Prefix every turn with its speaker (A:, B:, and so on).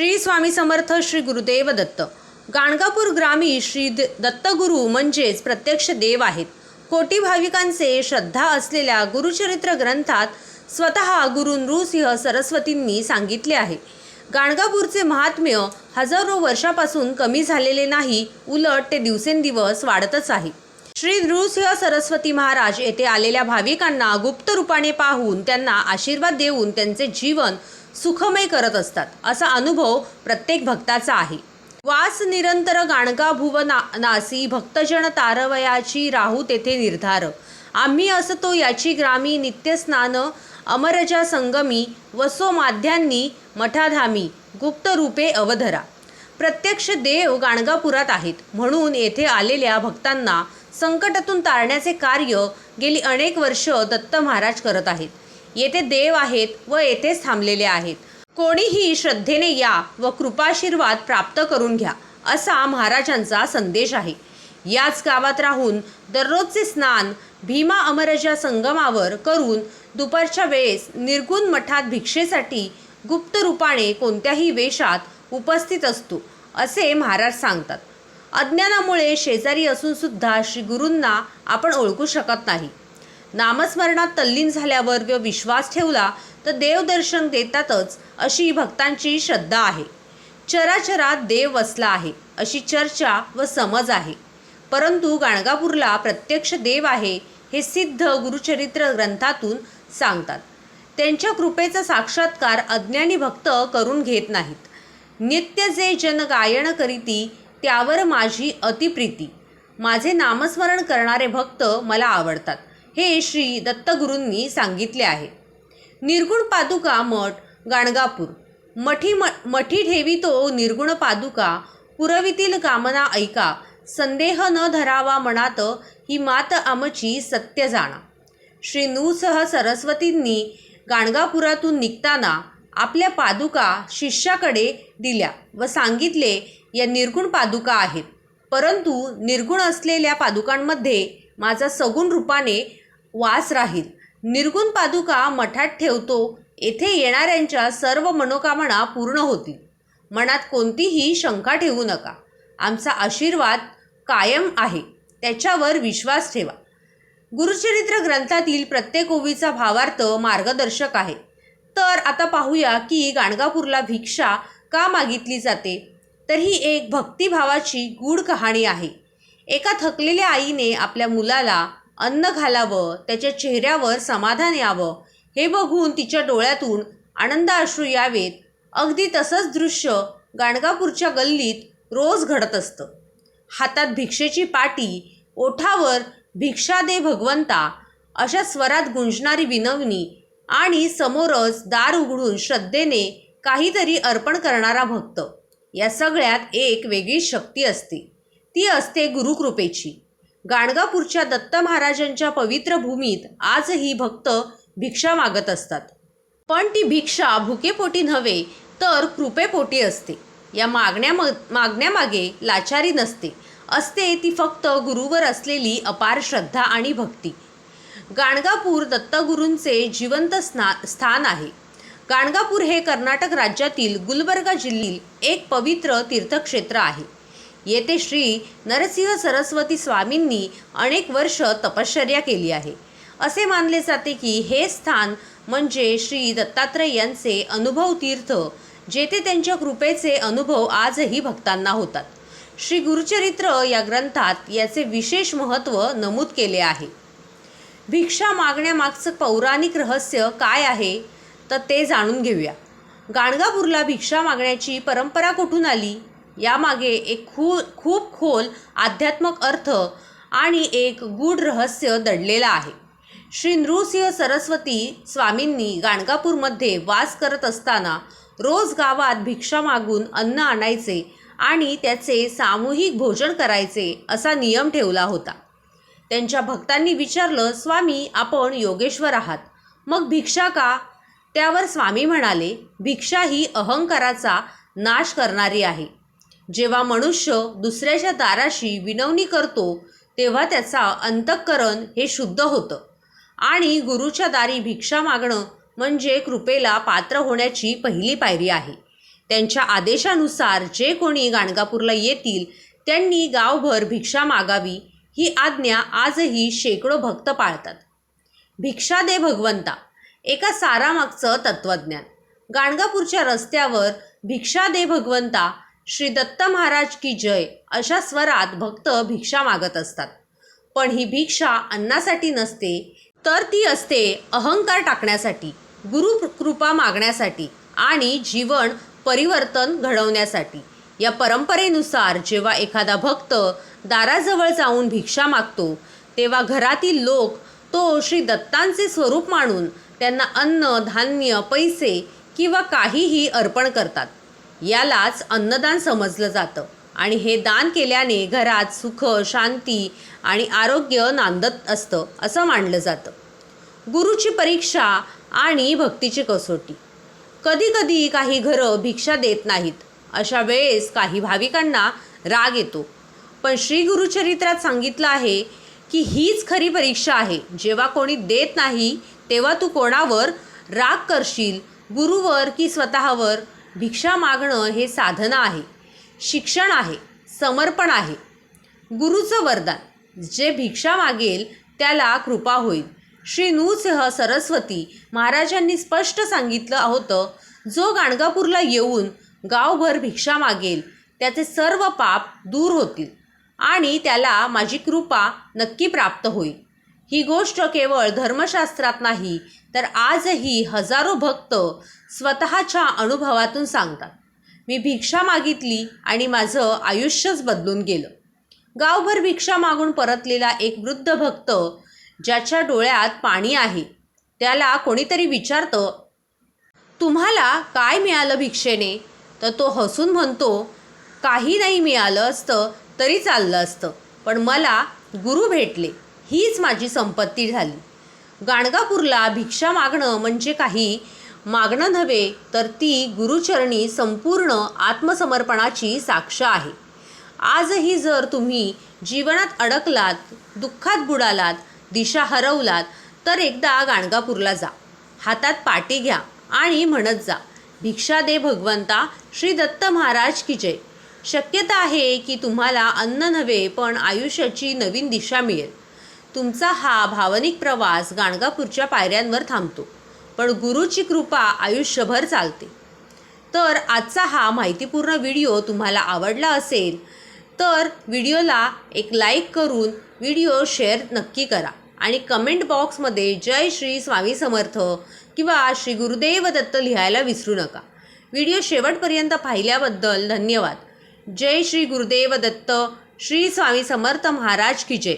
A: श्री स्वामी समर्थ श्री गुरुदेव दत्त. गाणगापूर ग्रामी श्री द- दत्तगुरू म्हणजेच प्रत्यक्ष देव आहेत. कोटी भाविकांचे श्रद्धा असलेल्या गुरुचरित्र ग्रंथात स्वतः गुरु नृसिंह सरस्वतींनी सांगितले आहे. गाणगापूरचे महात्म्य हजारो वर्षापासून कमी झालेले नाही उलट ते दिवसेंदिवस वाढतच आहे. श्री नृसिंह सरस्वती महाराज येथे आलेल्या भाविकांना गुप्त रूपाने पाहून त्यांना आशीर्वाद देऊन त्यांचे जीवन सुखमय करत असतात. असा अनुभव प्रत्येक भक्ताचा आहे. वास निरंतर गाणगा भुवना नासी भक्तजन तारवयाची राहू तेथे निर्धार. आम्ही असतो याची ग्रामी नित्यस्नान अमरजा संगमी वसो माध्यांनी मठाधामी गुप्त रूपे अवधरा. प्रत्यक्ष देव गाणगापुरात आहेत. म्हणून येथे आलेल्या भक्तांना संकटातून तारण्याचे कार्य गेली अनेक वर्ष दत्त महाराज करत आहेत. येथे देव आहेत व येथेच थांबलेले आहेत. कोणीही श्रद्धेने या व कृपाशीर्वाद प्राप्त करून घ्या असा महाराजांचा संदेश आहे. याच गावात राहून दररोजचे स्नान भीमा अमरजा संगमावर करून दुपारच्या वेळेस निर्गुण मठात भिक्षेसाठी गुप्त रूपाने कोणत्याही वेशात उपस्थित असतो असे महाराज सांगतात. अज्ञानामुळे शेजारी असूनसुद्धा श्री गुरूंना आपण ओळखू शकत नाही. नामस्मरणात तल्लीन झाल्यावर व विश्वास ठेवला तर देवदर्शन देतातच अशी भक्तांची श्रद्धा आहे. चराचरात देव वसला आहे अशी चर्चा व समज आहे. परंतु गाणगापूरला प्रत्यक्ष देव आहे हे सिद्ध गुरुचरित्र ग्रंथातून सांगतात. त्यांच्या कृपेचा साक्षात्कार अज्ञानी भक्त करून घेत नाहीत. नित्य जे जन गायन करीती त्यावर माझी अतिप्रीती. माझे नामस्मरण करणारे भक्त मला आवडतात. हे श्री दत्तगुरूंनी सांगितले आहे. निर्गुण पादुका मठ गाणगापूर. मठी म मठी ठेवी तो निर्गुण पादुका. पुरवितील कामना ऐका. संदेह न धरावा मनात ही मात आमची सत्य जाणा. श्री नूसह सरस्वतींनी गाणगापुरातून निघताना आपल्या पादुका शिष्याकडे दिल्या व सांगितले या निर्गुण पादुका आहेत. परंतु निर्गुण असलेल्या पादुकांमध्ये माझा सगुण रूपाने वास राहील. निर्गुण पादुका मठात ठेवतो येथे येणाऱ्यांच्या सर्व मनोकामना पूर्ण होतील. मनात कोणतीही शंका ठेवू नका. आमचा आशीर्वाद कायम आहे त्याच्यावर विश्वास ठेवा. गुरुचरित्र ग्रंथातील प्रत्येक ओवीचा भावार्थ मार्गदर्शक आहे. तर आता पाहूया की गाणगापूरला भिक्षा का मागितली जाते? तर ही एक भक्तिभावाची गूढ कहाणी आहे. एका थकलेल्या आईने आपल्या मुलाला अन्न घालावं त्याच्या चेहऱ्यावर समाधान यावं हे बघून तिच्या डोळ्यातून आनंद अश्रू यावेत. अगदी तसंच दृश्य गाणगापूरच्या गल्लीत रोज घडत असतं. हातात भिक्षेची पाटी ओठावर भिक्षा दे भगवंता अशा स्वरात गुंजणारी विनवणी आणि समोरच दार उघडून श्रद्धेने काहीतरी अर्पण करणारा भक्त. या सगळ्यात एक वेगळी शक्ती असते. ती असते गुरुकृपेची. गाणगापूरच्या दत्त महाराजांच्या पवित्र भूमीत आजही भक्त भिक्षा मागत असतात. पण ती भिक्षा भुकेपोटी नव्हे तर कृपेपोटी असते. या मागण्या मागण्यामागे लाचारी नसते. असते ती फक्त गुरुवर असलेली अपार श्रद्धा आणि भक्ती. गाणगापूर दत्तगुरूंचे जिवंत स्ना स्थान आहे. गाणगापूर हे कर्नाटक राज्यातील गुलबर्गा जिल्ह्यातील एक पवित्र तीर्थक्षेत्र आहे. येथे श्री नरसिंह सरस्वती स्वामींनी अनेक वर्ष तपश्चर्या केली आहे. असे मानले जाते की हे स्थान म्हणजे श्री दत्तात्रय यांचे अनुभव तीर्थ जेथे त्यांच्या कृपेचे अनुभव आजही भक्तांना होतात. श्री गुरुचरित्र या ग्रंथात याचे विशेष महत्त्व नमूद केले आहे. भिक्षा मागण्यामागचं पौराणिक रहस्य काय आहे? तर ते जाणून घेऊया. गाणगापूरला भिक्षा मागण्याची परंपरा कुठून आली? यामागे एक खू खूप खोल आध्यात्मक अर्थ आणि एक गूढ रहस्य दडलेलं आहे. श्री नृसिंह सरस्वती स्वामींनी गाणगापूरमध्ये वास करत असताना रोज गावात भिक्षा मागून अन्न आणायचे आणि त्याचे सामूहिक भोजन करायचे असा नियम ठेवला होता. त्यांच्या भक्तांनी विचारलं स्वामी आपण योगेश्वर आहात. मग भिक्षा का? त्यावर स्वामी म्हणाले भिक्षा ही अहंकाराचा नाश करणारी आहे. जेव्हा मनुष्य दुसऱ्याच्या दाराशी विनवणी करतो तेव्हा त्याचा अंतःकरण हे शुद्ध होतं. आणि गुरुच्या दारी भिक्षा मागणं म्हणजे कृपेला पात्र होण्याची पहिली पायरी आहे. त्यांच्या आदेशानुसार जे कोणी गाणगापूरला येतील त्यांनी गावभर भिक्षा मागावी ही आज्ञा आजही शेकडो भक्त पाळतात. भिक्षा दे भगवंता एका सारामागचं तत्त्वज्ञान. गाणगापूरच्या रस्त्यावर भिक्षा दे भगवंता श्री दत्त महाराज की जय अशा स्वरात भक्त भिक्षा मागत असतात. पण ही भिक्षा अन्नासाठी नसते तर ती असते अहंकार टाकण्यासाठी गुरु कृपा मागण्यासाठी आणि जीवन परिवर्तन घडवण्यासाठी. या परंपरेनुसार जेव्हा एखादा भक्त दाराजवळ जाऊन भिक्षा मागतो तेव्हा घरातील लोक तो श्री दत्तांचे स्वरूप मानून त्यांना अन्न धान्य पैसे किंवा काहीही अर्पण करतात. यालाच अन्नदान समजलं जातं. आणि हे दान केल्याने घरात सुख शांती आणि आरोग्य नांदत असतं असं मानलं जातं. गुरुची परीक्षा आणि भक्तीची कसोटी. कधीकधी काही घरं भिक्षा देत नाहीत. अशा वेळेस काही भाविकांना राग येतो. पण श्री गुरुचरित्रात सांगितलं आहे की हीच खरी परीक्षा आहे. जेव्हा कोणी देत नाही तेव्हा तू कोणावर राग करशील? गुरुवर की स्वतःवर? भिक्षा मागणं हे साधना आहे शिक्षण आहे समर्पण आहे. गुरुचं वरदान जे भिक्षा मागेल त्याला कृपा होईल. श्री नृसिंह सरस्वती महाराजांनी स्पष्ट सांगितलं होतं जो गाणगापूरला येऊन गावभर भिक्षा मागेल त्याचे सर्व पाप दूर होतील आणि त्याला माझी कृपा नक्की प्राप्त होईल. ही गोष्ट केवळ धर्मशास्त्रात नाही तर आजही हजारो भक्त स्वतःच्या अनुभवातून सांगतात. मी भिक्षा मागितली आणि माझं आयुष्यच बदलून गेलं. गावभर भिक्षा मागून परतलेला एक वृद्ध भक्त ज्याच्या डोळ्यात पाणी आहे त्याला कोणीतरी विचारतं तुम्हाला काय मिळालं भिक्षेने? तर तो हसून म्हणतो काही नाही मिळालं असतं तरी चाललं असतं पण मला गुरु भेटले. हीच माझी संपत्ती झाली. गाणगापूरला भिक्षा मागणं म्हणजे काही? मागणं नव्हे तर ती गुरुचरणी संपूर्ण आत्मसमर्पणाची साक्ष आहे. आजही जर तुम्ही जीवनात अडकलात दुःखात बुडालात दिशा हरवलात तर एकदा गाणगापूरला जा. हातात पाटी घ्या आणि म्हणत जा भिक्षा दे भगवंता श्री दत्त महाराज की जय. शक्यता आहे की तुम्हाला अन्न नव्हे पण आयुष्याची नवीन दिशा मिळेल. तुमचा हा भावनिक प्रवास गाणगापूरच्या पायऱ्यांवर थांबतो. पण गुरुची कृपा आयुष्यभर चालते. तर आजचा हा माहितीपूर्ण व्हिडिओ तुम्हाला आवडला असेल तर व्हिडिओला एक लाईक करून व्हिडिओ शेअर नक्की करा आणि कमेंट बॉक्समध्ये जय श्री स्वामी समर्थ किंवा श्री गुरुदेव दत्त लिहायला विसरू नका. व्हिडिओ शेवटपर्यंत पाहिल्याबद्दल धन्यवाद. जय श्री गुरुदेव दत्त श्री स्वामी समर्थ महाराज की जय.